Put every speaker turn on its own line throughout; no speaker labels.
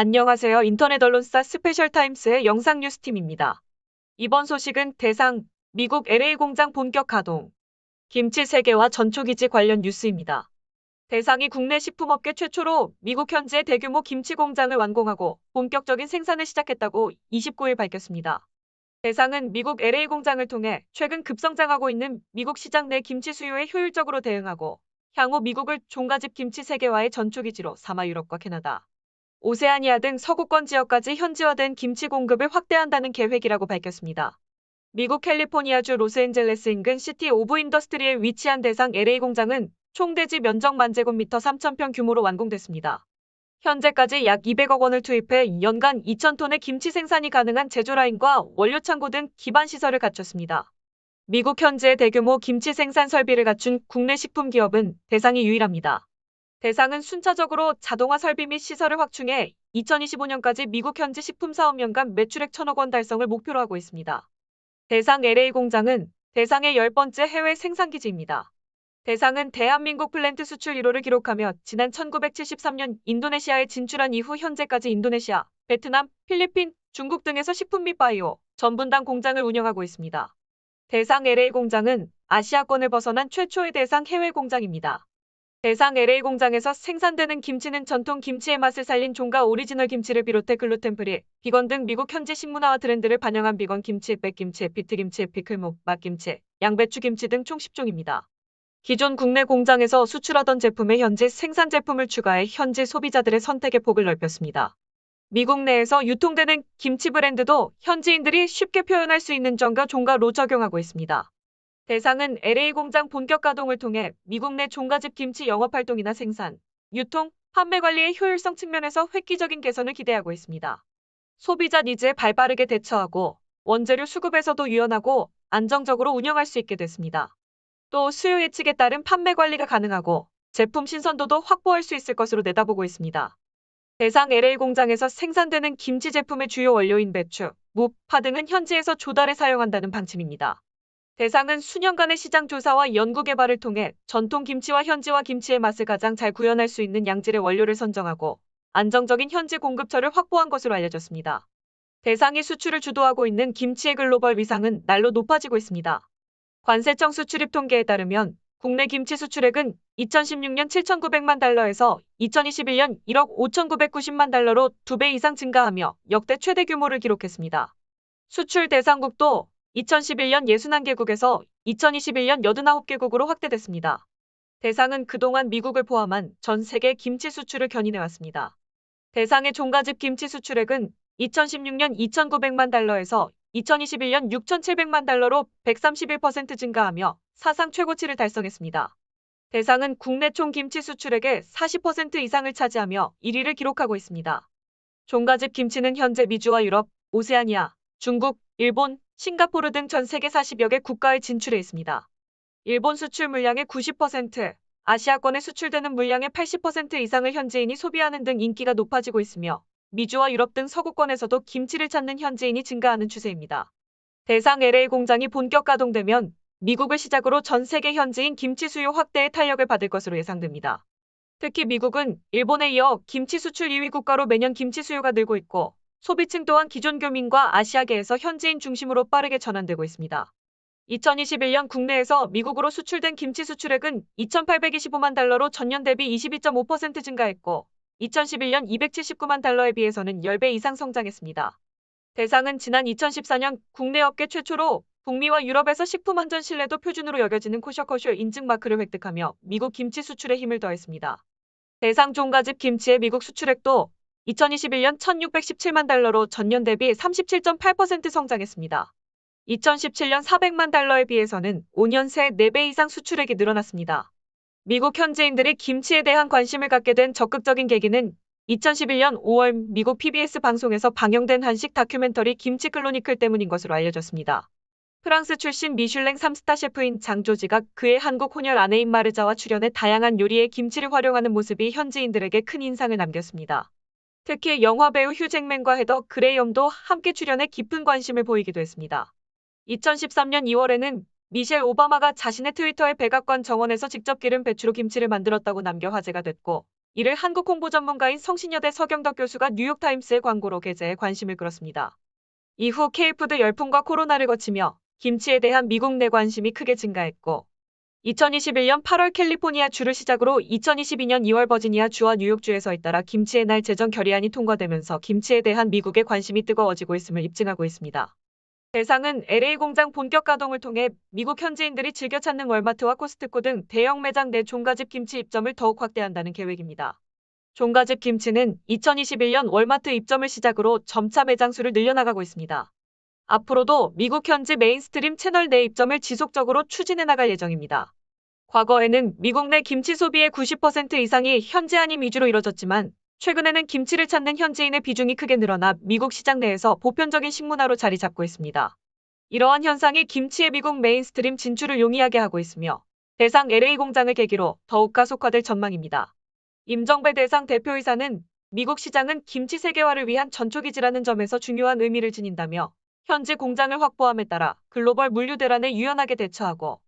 안녕하세요. 인터넷 언론사 스페셜 타임스의 영상 뉴스팀입니다. 이번 소식은 대상 미국 LA 공장 본격 가동 김치 세계화 전초기지 관련 뉴스입니다. 대상이 국내 식품업계 최초로 미국 현지의 대규모 김치 공장을 완공하고 본격적인 생산을 시작했다고 29일 밝혔습니다. 대상은 미국 LA 공장을 통해 최근 급성장하고 있는 미국 시장 내 김치 수요에 효율적으로 대응하고 향후 미국을 종가집 김치 세계화의 전초기지로 삼아 유럽과 캐나다, 오세아니아 등 서구권 지역까지 현지화된 김치 공급을 확대한다는 계획이라고 밝혔습니다. 미국 캘리포니아주 로스앤젤레스 인근 시티 오브 인더스트리에 위치한 대상 LA 공장은 총 대지 면적 만제곱미터 3,000평 규모로 완공됐습니다. 현재까지 약 200억 원을 투입해 연간 2,000톤의 김치 생산이 가능한 제조라인과 원료 창고 등 기반 시설을 갖췄습니다. 미국 현지의 대규모 김치 생산 설비를 갖춘 국내 식품 기업은 대상이 유일합니다. 대상은 순차적으로 자동화 설비 및 시설을 확충해 2025년까지 미국 현지 식품 사업 연간 매출액 1천억 원 달성을 목표로 하고 있습니다. 대상 LA 공장은 대상의 10번째 해외 생산기지입니다. 대상은 대한민국 플랜트 수출 1호를 기록하며 지난 1973년 인도네시아에 진출한 이후 현재까지 인도네시아, 베트남, 필리핀, 중국 등에서 식품 및 바이오, 전분당 공장을 운영하고 있습니다. 대상 LA 공장은 아시아권을 벗어난 최초의 대상 해외 공장입니다. 대상 LA 공장에서 생산되는 김치는 전통 김치의 맛을 살린 종가 오리지널 김치를 비롯해 글루텐 프리, 비건 등 미국 현지 식문화와 트렌드를 반영한 비건 김치, 백김치, 비트김치, 피클묵, 맛김치, 양배추 김치 등 총 10종입니다. 기존 국내 공장에서 수출하던 제품에 현지 생산 제품을 추가해 현지 소비자들의 선택의 폭을 넓혔습니다. 미국 내에서 유통되는 김치 브랜드도 현지인들이 쉽게 표현할 수 있는 점과 종가로 적용하고 있습니다. 대상은 LA 공장 본격 가동을 통해 미국 내 종가집 김치 영업 활동이나 생산, 유통, 판매 관리의 효율성 측면에서 획기적인 개선을 기대하고 있습니다. 소비자 니즈에 발빠르게 대처하고 원재료 수급에서도 유연하고 안정적으로 운영할 수 있게 됐습니다. 또 수요 예측에 따른 판매 관리가 가능하고 제품 신선도도 확보할 수 있을 것으로 내다보고 있습니다. 대상 LA 공장에서 생산되는 김치 제품의 주요 원료인 배추, 무, 파 등은 현지에서 조달해 사용한다는 방침입니다. 대상은 수년간의 시장 조사와 연구 개발을 통해 전통 김치와 현지화 김치의 맛을 가장 잘 구현할 수 있는 양질의 원료를 선정하고 안정적인 현지 공급처를 확보한 것으로 알려졌습니다. 대상이 수출을 주도하고 있는 김치의 글로벌 위상은 날로 높아지고 있습니다. 관세청 수출입 통계에 따르면 국내 김치 수출액은 2016년 7,900만 달러에서 2021년 1억 5,990만 달러로 2배 이상 증가하며 역대 최대 규모를 기록했습니다. 수출 대상국도 2011년 61개국에서 2021년 89개국으로 확대됐습니다. 대상은 그동안 미국을 포함한 전 세계 김치 수출을 견인해왔습니다. 대상의 종가집 김치 수출액은 2016년 2,900만 달러에서 2021년 6,700만 달러로 131% 증가하며 사상 최고치를 달성했습니다. 대상은 국내 총 김치 수출액의 40% 이상을 차지하며 1위를 기록하고 있습니다. 종가집 김치는 현재 미주와 유럽, 오세아니아, 중국, 일본, 싱가포르 등 전 세계 40여 개 국가에 진출해 있습니다. 일본 수출 물량의 90%, 아시아권에 수출되는 물량의 80% 이상을 현지인이 소비하는 등 인기가 높아지고 있으며 미주와 유럽 등 서구권에서도 김치를 찾는 현지인이 증가하는 추세입니다. 대상 LA 공장이 본격 가동되면 미국을 시작으로 전 세계 현지인 김치 수요 확대에 탄력을 받을 것으로 예상됩니다. 특히 미국은 일본에 이어 김치 수출 2위 국가로 매년 김치 수요가 늘고 있고 소비층 또한 기존 교민과 아시아계에서 현지인 중심으로 빠르게 전환되고 있습니다. 2021년 국내에서 미국으로 수출된 김치 수출액은 2,825만 달러로 전년 대비 22.5% 증가했고 2011년 279만 달러에 비해서는 10배 이상 성장했습니다. 대상은 지난 2014년 국내 업계 최초로 북미와 유럽에서 식품 안전 신뢰도 표준으로 여겨지는 코셔커쇼 인증 마크를 획득하며 미국 김치 수출에 힘을 더했습니다. 대상 종가집 김치의 미국 수출액도 2021년 1617만 달러로 전년 대비 37.8% 성장했습니다. 2017년 400만 달러에 비해서는 5년 새 4배 이상 수출액이 늘어났습니다. 미국 현지인들이 김치에 대한 관심을 갖게 된 적극적인 계기는 2011년 5월 미국 PBS 방송에서 방영된 한식 다큐멘터리 김치 클로니클 때문인 것으로 알려졌습니다. 프랑스 출신 미슐랭 3스타 셰프인 장조지가 그의 한국 혼혈 아내인 마르자와 출연해 다양한 요리에 김치를 활용하는 모습이 현지인들에게 큰 인상을 남겼습니다. 특히 영화 배우 휴잭맨과 헤더 그레이엄도 함께 출연해 깊은 관심을 보이기도 했습니다. 2013년 2월에는 미셸 오바마가 자신의 트위터에 백악관 정원에서 직접 기른 배추로 김치를 만들었다고 남겨 화제가 됐고 이를 한국 홍보 전문가인 성신여대 서경덕 교수가 뉴욕타임스의 광고로 게재해 관심을 끌었습니다. 이후 K푸드 열풍과 코로나를 거치며 김치에 대한 미국 내 관심이 크게 증가했고 2021년 8월 캘리포니아 주를 시작으로 2022년 2월 버지니아 주와 뉴욕주에서 잇따라 김치의 날 제정 결의안이 통과되면서 김치에 대한 미국의 관심이 뜨거워지고 있음을 입증하고 있습니다. 대상은 LA 공장 본격 가동을 통해 미국 현지인들이 즐겨 찾는 월마트와 코스트코 등 대형 매장 내 종가집 김치 입점을 더욱 확대한다는 계획입니다. 종가집 김치는 2021년 월마트 입점을 시작으로 점차 매장 수를 늘려나가고 있습니다. 앞으로도 미국 현지 메인스트림 채널 내 입점을 지속적으로 추진해 나갈 예정입니다. 과거에는 미국 내 김치 소비의 90% 이상이 현지한인 위주로 이뤄졌지만 최근에는 김치를 찾는 현지인의 비중이 크게 늘어나 미국 시장 내에서 보편적인 식문화로 자리 잡고 있습니다. 이러한 현상이 김치의 미국 메인스트림 진출을 용이하게 하고 있으며 대상 LA 공장을 계기로 더욱 가속화될 전망입니다. 임정배 대상 대표이사는 미국 시장은 김치 세계화를 위한 전초기지라는 점에서 중요한 의미를 지닌다며 현지 공장을 확보함에 따라 글로벌 물류 대란에 유연하게 대처하고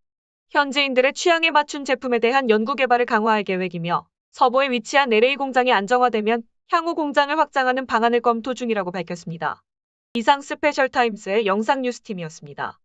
현지인들의 취향에 맞춘 제품에 대한 연구 개발을 강화할 계획이며 서부에 위치한 LA 공장이 안정화되면 향후 공장을 확장하는 방안을 검토 중이라고 밝혔습니다. 이상 스페셜 타임스의 영상 뉴스팀이었습니다.